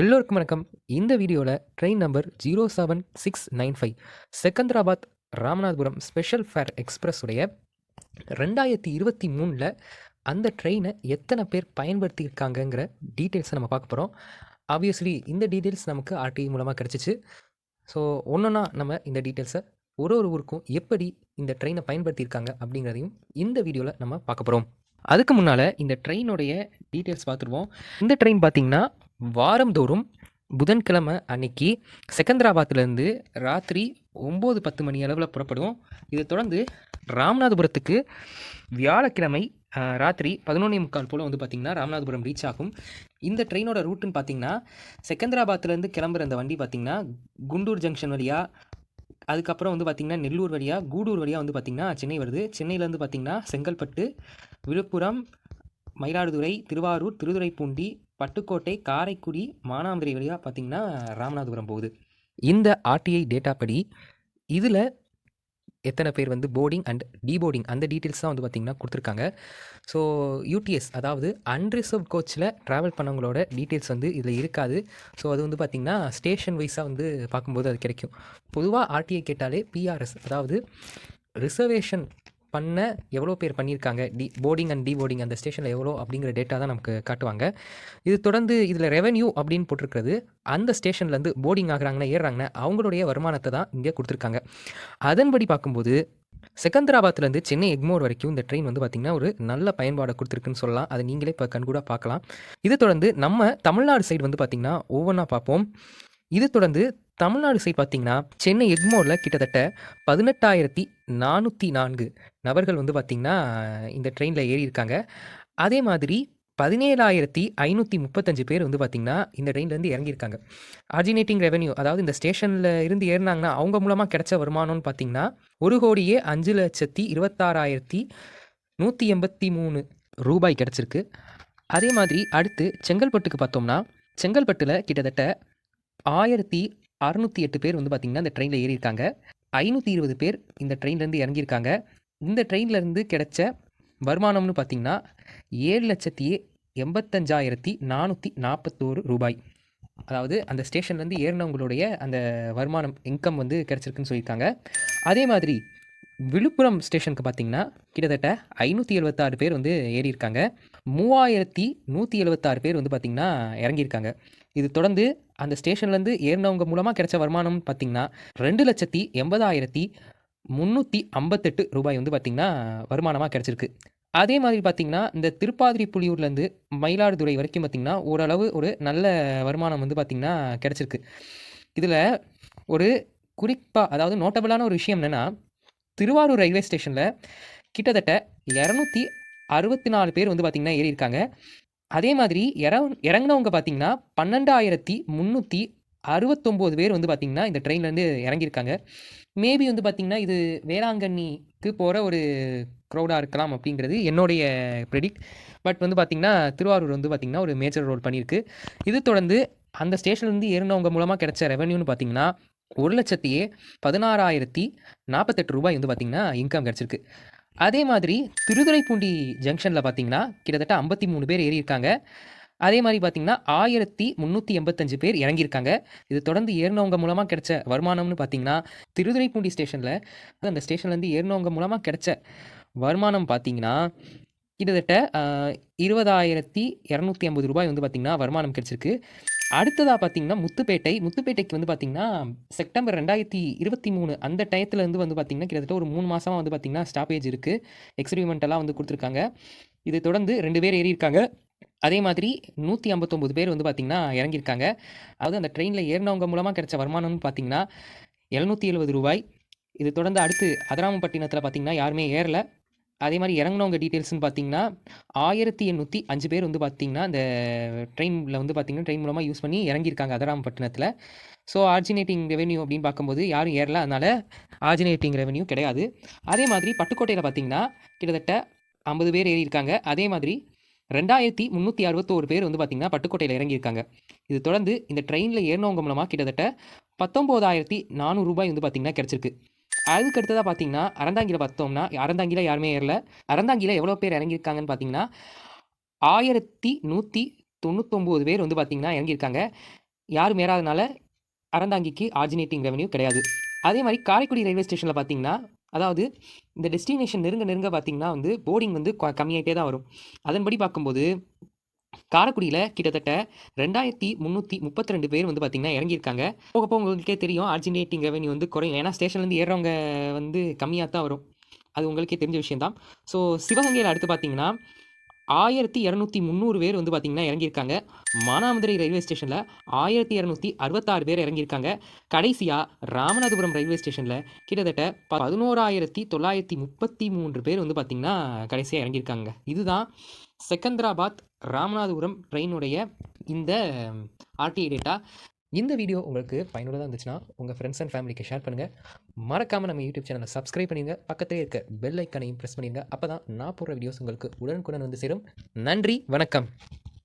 எல்லோருக்கும் வணக்கம். இந்த வீடியோவில் train number zero seven six nine five Secunderabad Ramanathapuram special fare express உடைய ரெண்டாயிரத்தி இருபத்தி மூணில் அந்த ட்ரெயினை எத்தனை பேர் பயன்படுத்தியிருக்காங்கங்கிற டீட்டெயில்ஸை நம்ம பார்க்க போகிறோம் ஆப்வியஸ்லி இந்த டீட்டெயில்ஸ் நமக்கு ஆர்டிஐ மூலமாக கிடச்சிச்சு. ஸோ ஒன்றா நம்ம இந்த டீட்டெயில்ஸை ஒரு ஒரு ஊருக்கும் எப்படி இந்த ட்ரெயினை பயன்படுத்தியிருக்காங்க அப்படிங்கிறதையும் இந்த வீடியோவில் நம்ம பார்க்க போகிறோம் அதுக்கு முன்னால் இந்த ட்ரெயினுடைய டீட்டெயில்ஸ் பார்த்துருவோம். இந்த ட்ரெயின் பார்த்திங்கன்னா வாரந்தோறும் புதன்கிழமை அன்னைக்கு செகந்திராபாத்லேருந்து ராத்திரி ஒம்பது பத்து மணி அளவில் புறப்படும். இதை தொடர்ந்து ராமநாதபுரத்துக்கு வியாழக்கிழமை ராத்திரி பதினொன்னே முக்கால் போல் வந்து பார்த்திங்கன்னா ராமநாதபுரம் ரீச் ஆகும். இந்த ட்ரெயினோட ரூட்டுன்னு பார்த்தீங்கன்னா செகந்திராபாத்லேருந்து கிளம்புற அந்த வண்டி பார்த்திங்கன்னா குண்டூர் ஜங்ஷன் வழியாக அதுக்கப்புறம் வந்து பார்த்திங்கன்னா நெல்லூர் வழியாக கூடூர் வழியாக வந்து பார்த்திங்கன்னா சென்னை வருது. சென்னையிலேருந்து பார்த்திங்கன்னா செங்கல்பட்டு விழுப்புரம் மயிலாடுதுறை திருவாரூர் திருதுறைப்பூண்டி பட்டுக்கோட்டை காரைக்குடி மானாமதுரை வழியாக பார்த்திங்கன்னா ராமநாதபுரம் போகுது. இந்த ஆர்டிஐ டேட்டா படி இதில் எத்தனை பேர் வந்து போர்டிங் அண்ட் டீபோர்டிங் அந்த டீட்டெயில்ஸ் தான் வந்து பார்த்திங்கன்னா கொடுத்துருக்காங்க. ஸோ யூடிஎஸ் அதாவது அன்ரிசர்வ் கோச்சில் ட்ராவல் பண்ணவங்களோட டீட்டெயில்ஸ் வந்து இதில் இருக்காது. ஸோ அது வந்து பார்த்திங்கன்னா ஸ்டேஷன் வைஸாக வந்து பார்க்கும்போது அது கிடைக்கும். பொதுவாக ஆர்டிஐ கேட்டாலே பிஆர்எஸ் அதாவது ரிசர்வேஷன் பண்ண எவ்வளோ பேர் பண்ணியிருக்காங்க? டி போர்டிங் அண்ட் டிபோர்டிங் அந்த ஸ்டேஷனில் எவ்வளோ அப்படிங்கிற டேட்டா தான் நமக்கு காட்டுவாங்க. இது தொடர்ந்து இதில் ரெவென்யூ அப்படின்னு போட்டிருக்கிறது. அந்த ஸ்டேஷன்லேருந்து போர்டிங் ஆகிறாங்கன்னா ஏறுறாங்கன்னா அவங்களுடைய வருமானத்தை தான் இங்கே கொடுத்துருக்காங்க. அதன்படி பார்க்கும்போது செகந்தராபாத்லேருந்து சென்னை எக்மோர் வரைக்கும் இந்த ட்ரெயின் வந்து பார்த்திங்கன்னா ஒரு நல்ல பயன்பாடை கொடுத்துருக்குன்னு சொல்லலாம். அதை நீங்களே இப்போ கண்கூட பார்க்கலாம். இது தொடர்ந்து நம்ம தமிழ்நாடு சைடு வந்து பார்த்திங்கன்னா ஒவ்வொன்றா பார்ப்போம். இது தொடர்ந்து தமிழ்நாடு சைடு பார்த்திங்கன்னா சென்னை எக்மோரில் கிட்டத்தட்ட பதினெட்டாயிரத்தி நானூற்றி நான்கு நபர்கள் வந்து பார்த்திங்கன்னா இந்த ட்ரெயினில் ஏறி இருக்காங்க அதே மாதிரி பதினேழாயிரத்தி ஐநூற்றி முப்பத்தஞ்சு பேர் வந்து பார்த்திங்கன்னா இந்த ட்ரெயின்லேருந்து இறங்கியிருக்காங்க. ஆர்ஜினேட்டிங் ரெவன்யூ அதாவது இந்த ஸ்டேஷனில் இருந்து ஏறினாங்கன்னா அவங்க மூலமாக கிடைச்ச வருமானம்னு பார்த்திங்கன்னா ஒரு கோடியே அஞ்சு லட்சத்தி இருபத்தாறாயிரத்தி நூற்றி எண்பத்தி மூணு ரூபாய் கிடச்சிருக்கு. அதே மாதிரி அடுத்து செங்கல்பட்டுக்கு பார்த்தோம்னா செங்கல்பட்டில் கிட்டத்தட்ட ஆயிரத்தி அறுநூற்றி எட்டு பேர் வந்து பார்த்திங்கன்னா இந்த ட்ரெயினில் ஏறியிருக்காங்க. ஐநூற்றி இருபது பேர் இந்த ட்ரெயின்லேருந்து இறங்கியிருக்காங்க. இந்த ட்ரெயின்லேருந்து கிடைச்ச வருமானம்னு பார்த்திங்கன்னா ஏழு லட்சத்தி எண்பத்தஞ்சாயிரத்தி நானூற்றி நாற்பத்தோரு ரூபாய். அதாவது அந்த ஸ்டேஷன்லேருந்து ஏறினவங்களுடைய அந்த வருமானம் இன்கம் வந்து கிடச்சிருக்குன்னு சொல்லியிருக்காங்க. அதே மாதிரி விழுப்புரம் ஸ்டேஷனுக்கு பார்த்தீங்கன்னா கிட்டத்தட்ட ஐநூற்றி எழுபத்தாறு பேர் வந்து ஏறியிருக்காங்க. மூவாயிரத்தி நூற்றி எழுபத்தாறு பேர் வந்து பார்த்திங்கன்னா இறங்கியிருக்காங்க. இது தொடர்ந்து அந்த ஸ்டேஷன்லேருந்து ஏறினவங்க மூலமாக கிடைச்ச வருமானம் பார்த்திங்கன்னா ரெண்டு லட்சத்தி எண்பதாயிரத்தி முந்நூற்றி ஐம்பத்தெட்டு ரூபாய் வந்து பார்த்திங்கன்னா வருமானமாக கிடச்சிருக்கு. அதே மாதிரி பார்த்திங்கன்னா இந்த திருப்பாதிரி புலியூர்லேருந்து மயிலாடுதுறை வரைக்கும் பார்த்திங்கன்னா ஓரளவு ஒரு நல்ல வருமானம் வந்து பார்த்திங்கன்னா கிடச்சிருக்கு. இதில் ஒரு குறிப்பாக அதாவது நோட்டபிளான ஒரு விஷயம் என்னென்னா திருவாரூர் ரயில்வே ஸ்டேஷனில் கிட்டத்தட்ட இரநூத்தி அறுபத்தி நாலு பேர் வந்து பார்த்திங்கன்னா ஏறியிருக்காங்க. அதே மாதிரி இற இறங்கினவங்க பார்த்தீங்கன்னா பன்னெண்டாயிரத்தி முந்நூற்றி அறுபத்தொம்போது பேர் வந்து பார்த்திங்கன்னா இந்த ட்ரெயின்லேருந்து இறங்கியிருக்காங்க. மேபி வந்து பார்த்திங்கன்னா இது வேளாங்கண்ணிக்கு போகிற ஒரு க்ரௌடாக இருக்கலாம் அப்படிங்கிறது என்னுடைய ப்ரெடிக்ட் பட் வந்து பார்த்திங்கன்னா திருவாரூர் வந்து பார்த்திங்கன்னா ஒரு மேஜர் ரோல் பண்ணியிருக்கு. இது தொடர்ந்து அந்த ஸ்டேஷன்லேருந்து ஏறினவங்க மூலமாக கிடைச்ச ரெவன்யூன்னு பார்த்திங்கன்னா ஒரு லட்சத்தியே பதினாறாயிரத்தி நாற்பத்தெட்டு ரூபாய் வந்து பார்த்திங்கன்னா இன்கம் கிடச்சிருக்கு. அதே மாதிரி திருதுரைப்பூண்டி ஜங்ஷனில் பார்த்தீங்கன்னா கிட்டத்தட்ட ஐம்பத்தி மூணு பேர் ஏறியிருக்காங்க. அதே மாதிரி பார்த்தீங்கன்னா ஆயிரத்தி முந்நூற்றி எண்பத்தஞ்சு பேர் இறங்கியிருக்காங்க. இது தொடர்ந்து ஏறினவங்க மூலமாக கிடைச்ச வருமானம்னு பார்த்தீங்கன்னா திருதுரைப்பூண்டி ஸ்டேஷனில் அந்த ஸ்டேஷன்லேருந்து ஏறினவங்க மூலமாக கிடைச்ச வருமானம் பார்த்தீங்கன்னா கிட்டத்தட்ட இருபதாயிரத்தி இரநூத்தி ஐம்பது ரூபாய் வந்து பார்த்திங்கன்னா வருமானம் கிடச்சிருக்கு. அடுத்ததாக பார்த்தீங்கன்னா முத்துப்பேட்டை. முத்துப்பேட்டைக்கு வந்து பார்த்தீங்கன்னா செப்டம்பர் ரெண்டாயிரத்தி இருபத்தி மூணு அந்த டயத்தில் வந்து வந்து பார்த்திங்கன்னா கிட்டத்தட்ட ஒரு மூணு மாதமாக வந்து பார்த்திங்கன்னா ஸ்டாப்பேஜ் இருக்குது எக்ஸ்பிரிமெண்டெல்லாம் வந்து கொடுத்துருக்காங்க. இதை தொடர்ந்து ரெண்டு பேர் ஏறியிருக்காங்க. அதே மாதிரி நூற்றி ஐம்பத்தொம்போது பேர் வந்து பார்த்திங்கன்னா இறங்கியிருக்காங்க. அதாவது அந்த ட்ரெயினில் ஏறினவங்க மூலமாக கிடைச்ச வருமானம்னு பார்த்திங்கன்னா எழுநூற்றி எழுபது ரூபாய். இது தொடர்ந்து அடுத்து அதராமப்பட்டினத்தில் பார்த்திங்கன்னா யாருமே ஏறல. அதே மாதிரி இறங்கினவங்க டீட்டெயில்ஸ்னு பார்த்தீங்கன்னா ஆயிரத்தி எண்ணூற்றி அஞ்சு பேர் வந்து பார்த்திங்கன்னா அந்த ட்ரெயினில் வந்து பார்த்திங்கன்னா ட்ரெயின் மூலமாக யூஸ் பண்ணி இறங்கியிருக்காங்க அதராமப்பட்டினத்தில் ஸோ ஆர்ஜினேட்டிங் ரெவென்யூ அப்படின்னு பார்க்கும்போது யாரும் ஏறல. அதனால் ஆர்ஜினேட்டிங் ரெவென்யூ கிடையாது. அதே மாதிரி பட்டுக்கோட்டையில் பார்த்தீங்கன்னா கிட்டத்தட்ட ஐம்பது பேர் ஏறியிருக்காங்க. அதே மாதிரி ரெண்டாயிரத்தி முந்நூற்றி அறுபத்தோரு பேர் வந்து பார்த்திங்கன்னா பட்டுக்கோட்டையில் இறங்கியிருக்காங்க. இது தொடர்ந்து இந்த ட்ரெயினில் ஏறினவங்க மூலமாக கிட்டத்தட்ட பத்தொம்போதாயிரத்தி நானூறு ரூபாய் வந்து பார்த்திங்கன்னா கிடச்சிருக்கு. அதுக்கு அடுத்ததாக பார்த்தீங்கன்னா அறந்தாங்கியில் பார்த்தோம்னா அறந்தாங்கியில் யாருமே ஏறல. அறந்தாங்கியில் எவ்வளோ பேர் இறங்கியிருக்காங்கன்னு பார்த்தீங்கன்னா ஆயிரத்தி நூற்றி தொண்ணூத்தொம்பது பேர் வந்து பார்த்தீங்கன்னா இறங்கியிருக்காங்க. யாரும் ஏறாதனால அறந்தாங்கிக்கு ஆர்ஜினேட்டிங் ரெவன்யூ கிடையாது. அதே மாதிரி காரைக்குடி ரயில்வே ஸ்டேஷனில் பார்த்தீங்கன்னா அதாவது இந்த டெஸ்டினேஷன் நெருங்க நெருங்க பார்த்தீங்கன்னா வந்து போர்டிங் வந்து கம்மியாகிட்டே தான் வரும். அதன்படி பார்க்கும்போது காரைக்குடியில் கிட்டத்தட்ட ரெண்டாயிரத்தி முந்நூற்றி முப்பத்தி ரெண்டு பேர் வந்து பார்த்திங்கன்னா இறங்கியிருக்காங்க. போக போக உங்களுக்கே தெரியும் ஆர்ஜினேட்டிங் ரெவன்யூ வந்து குறையும். ஏன்னா ஸ்டேஷன்லேருந்து ஏறுறவங்க வந்து கம்மியாக தான் வரும். அது உங்களுக்கே தெரிஞ்ச விஷயம்தான் ஸோ சிவகங்கையில் அடுத்து பார்த்தீங்கன்னா ஆயிரத்தி இரநூத்தி முந்நூறு பேர் வந்து பார்த்திங்கன்னா இறங்கியிருக்காங்க. மானாமதுரை ரயில்வே ஸ்டேஷனில் ஆயிரத்தி இரநூத்தி அறுபத்தாறு பேர் இறங்கியிருக்காங்க. கடைசியாக ராமநாதபுரம் ரயில்வே ஸ்டேஷனில் கிட்டத்தட்ட பதினோராயிரத்தி தொள்ளாயிரத்தி முப்பத்தி மூன்று பேர் வந்து பார்த்திங்கன்னா கடைசியாக இறங்கியிருக்காங்க. இதுதான் செகந்திராபாத் ராமநாதபுரம் ட்ரெயினுடைய இந்த ஆர்டிஐ டேட்டா இந்த வீடியோ உங்களுக்கு பயனுள்ளதாக இருந்துச்சுன்னா உங்கள் ஃப்ரெண்ட்ஸ் அண்ட் ஃபேமிலிக்கு ஷேர் பண்ணுங்கள் மறக்காமல் நம்ம யூடியூப் சேனலை சப்ஸ்கிரைப் பண்ணிடுங்க. பக்கத்திலே இருக்க பெல் ஐக்கனையும் ப்ரெஸ் பண்ணிடுங்க. அப்போ தான் நான் போடுற வீடியோஸ் உங்களுக்கு உடனுக்குடன் வந்து சேரும். நன்றி வணக்கம்.